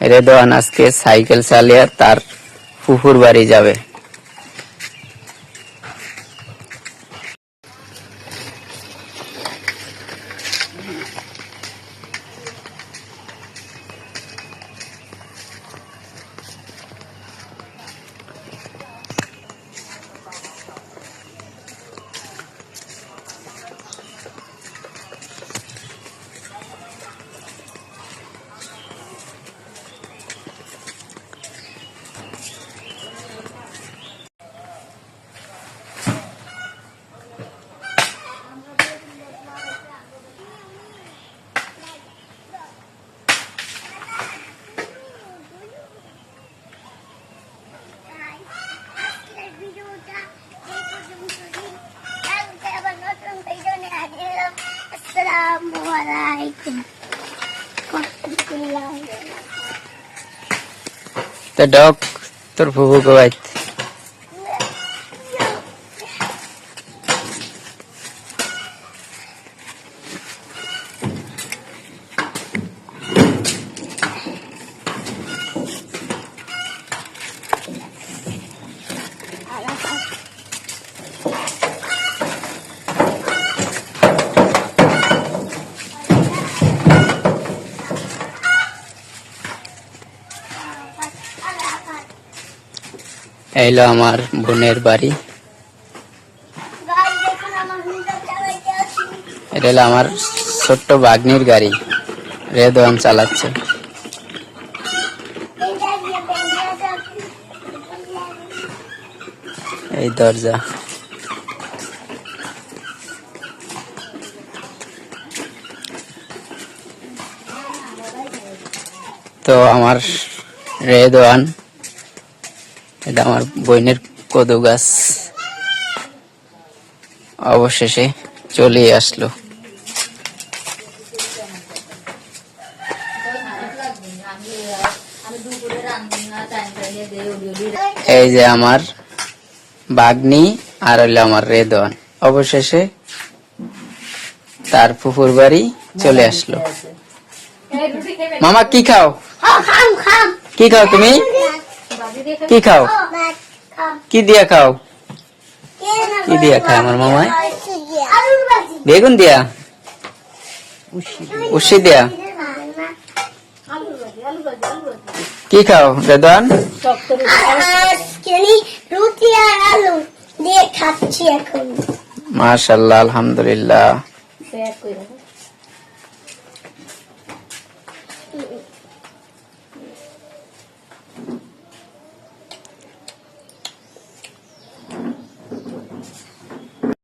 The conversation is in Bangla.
রেদওয়ান আজকে সাইকেল চালিয়ে তার পুকুর বাড়ি যাবে। আসসালামু আলাইকুম। তো ডক তোর ফুফুকে বাইতে এইলো আমার বোনের বাড়ি। এটা হলো আমার ছোট্ট বাগনির গাড়ি রেদওয়ান চালাচ্ছে। এই দরজা তো আমার রেদওয়ান এটা আমার বইনের কদু গাছ। অবশেষে চলে আসলো। এই যে আমার বাগনি আর হইল আমার রেদন। অবশেষে তার ফুফুর বাড়ি চলে আসলো। মামা কি খাও। কি খাও তুমি? কি খাও? কি দিয়া খাও? কি দিয়া খায় আমার মামাই? বেগুন দিয়া? উসি দিয়া। কি খাও রেদওয়ান আজকে আমি রুটি আর আলু দিয়ে খাচ্ছি এখন। মাশাল্লাহ আলহামদুলিল্লাহ।